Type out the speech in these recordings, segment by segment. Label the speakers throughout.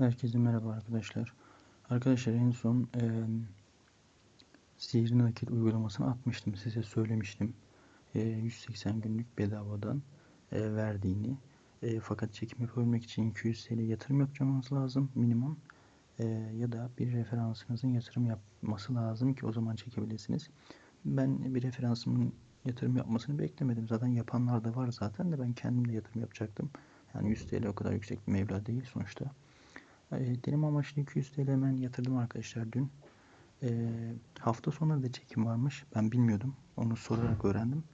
Speaker 1: Herkese merhaba arkadaşlar. Arkadaşlar en son e, sihirli nakit uygulamasını atmıştım. Size söylemiştim. E, 180 günlük bedavadan e, verdiğini. E, fakat çekim yapabilmek için 200 TL yatırım yapmanız lazım minimum. E, ya da bir referansınızın yatırım yapması lazım ki o zaman çekebilirsiniz. Ben bir referansımın yatırım yapmasını beklemedim. Zaten yapanlar da var zaten de ben kendim de yatırım yapacaktım. Yani 100 TL o kadar yüksek bir meblağ değil sonuçta. E, deneme amaçlı 200 TL hemen yatırdım arkadaşlar dün. E, hafta sonu da çekim varmış. Ben bilmiyordum. Onu sorarak öğrendim.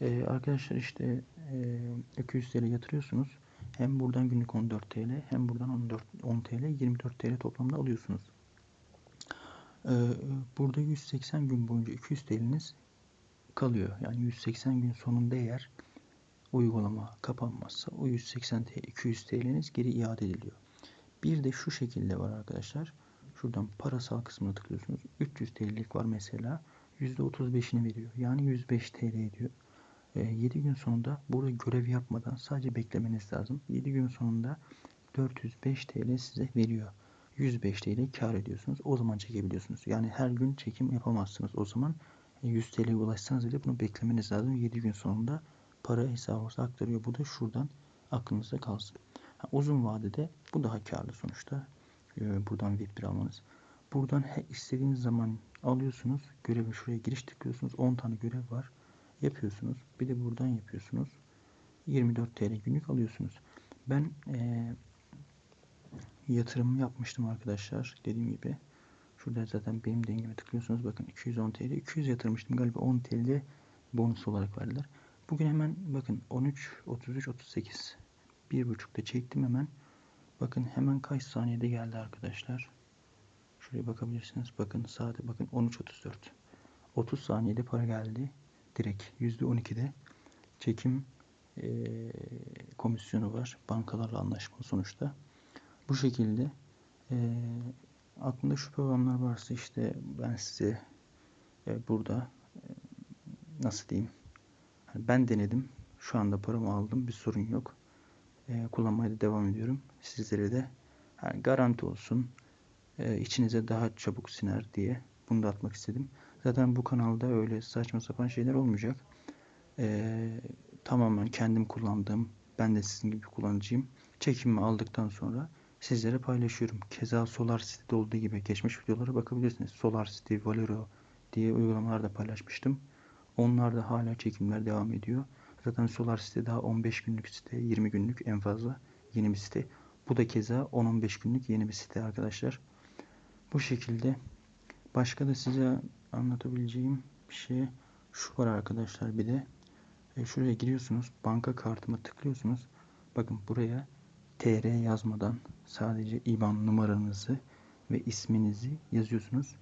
Speaker 1: E, arkadaşlar işte e, 200 TL yatırıyorsunuz. Hem buradan günlük 14 TL hem buradan 14 10 TL 24 TL toplamda alıyorsunuz. E, burada 180 gün boyunca 200 TL'niz kalıyor. Yani 180 gün sonunda eğer uygulama kapanmazsa o 180 TL 200 TL'niz geri iade ediliyor. Bir de şu şekilde var arkadaşlar. Şuradan parasal kısmına tıklıyorsunuz. 300 TL'lik var mesela. %35'ini veriyor. Yani 105 TL ediyor. E, 7 gün sonunda burada görev yapmadan sadece beklemeniz lazım. 7 gün sonunda 405 TL size veriyor. 105 TL kar ediyorsunuz. O zaman çekebiliyorsunuz. Yani her gün çekim yapamazsınız. O zaman 100 TL'ye ulaşsanız bile bunu beklemeniz lazım. 7 gün sonunda para hesabınıza aktarıyor. Bu da şuradan aklınızda kalsın. Uzun vadede bu daha karlı sonuçta. Ee, buradan VIP1 almanız. Buradan he, istediğiniz zaman alıyorsunuz. Görevi şuraya giriş tıklıyorsunuz. 10 tane görev var. Yapıyorsunuz. Bir de buradan yapıyorsunuz. 24 TL günlük alıyorsunuz. Ben e, yatırım yapmıştım arkadaşlar. Dediğim gibi. Şurada zaten benim dengeme tıklıyorsunuz. Bakın 210 TL. 200 yatırmıştım. Galiba 10 TL bonus olarak verdiler. Bugün hemen bakın 13, 33, 38 bir buçukta çektim hemen. Bakın hemen kaç saniyede geldi arkadaşlar. Şuraya bakabilirsiniz. Bakın saate bakın 13.34. 30 saniyede para geldi. Direkt %12'de çekim e, komisyonu var. Bankalarla anlaşmalı sonuçta. Bu şekilde e, aklında şüphe olanlar varsa işte ben size e, burada e, nasıl diyeyim ben denedim. Şu anda paramı aldım. Bir sorun yok e, kullanmaya da devam ediyorum. Sizlere de yani garanti olsun, e, içinize daha çabuk siner diye bunu da atmak istedim. Zaten bu kanalda öyle saçma sapan şeyler olmayacak. E, tamamen kendim kullandığım, ben de sizin gibi kullanıcıyım. Çekimimi aldıktan sonra sizlere paylaşıyorum. Keza Solar City'de olduğu gibi geçmiş videolara bakabilirsiniz. Solar City, Valero diye uygulamalarda paylaşmıştım. Onlar da hala çekimler devam ediyor. Zaten Solar site daha 15 günlük site, 20 günlük en fazla yeni bir site. Bu da keza 10-15 günlük yeni bir site arkadaşlar. Bu şekilde. Başka da size anlatabileceğim bir şey şu var arkadaşlar bir de. E, şuraya giriyorsunuz banka kartıma tıklıyorsunuz. Bakın buraya TR yazmadan sadece IBAN numaranızı ve isminizi yazıyorsunuz.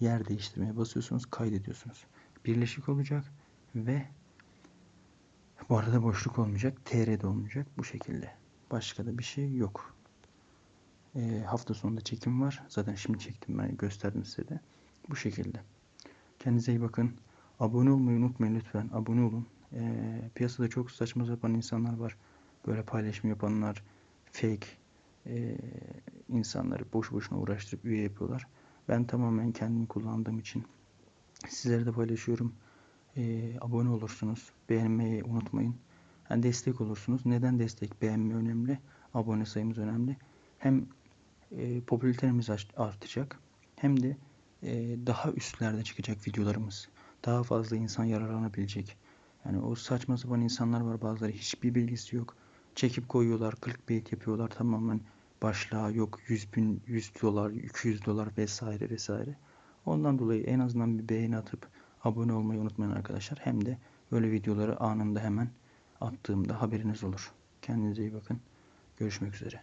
Speaker 1: Yer değiştirmeye basıyorsunuz kaydediyorsunuz. Birleşik olacak ve bu arada boşluk olmayacak. TR'de olmayacak. Bu şekilde. Başka da bir şey yok. E, hafta sonunda çekim var. Zaten şimdi çektim ben gösterdim size de. Bu şekilde. Kendinize iyi bakın. Abone olmayı unutmayın lütfen. Abone olun. E, piyasada çok saçma sapan insanlar var. Böyle paylaşım yapanlar, fake e, insanları boş boşuna uğraştırıp üye yapıyorlar. Ben tamamen kendim kullandığım için sizlere de paylaşıyorum e, abone olursunuz. Beğenmeyi unutmayın. Yani destek olursunuz. Neden destek? Beğenme önemli. Abone sayımız önemli. Hem e, popülaritemiz artacak. Hem de e, daha üstlerde çıkacak videolarımız. Daha fazla insan yararlanabilecek. Yani o saçma sapan insanlar var bazıları hiçbir bilgisi yok. Çekip koyuyorlar, clickbait yapıyorlar tamamen başlığa yok 100 bin, 100 dolar, 200 dolar vesaire vesaire. Ondan dolayı en azından bir beğeni atıp abone olmayı unutmayın arkadaşlar. Hem de böyle videoları anında hemen attığımda haberiniz olur. Kendinize iyi bakın. Görüşmek üzere.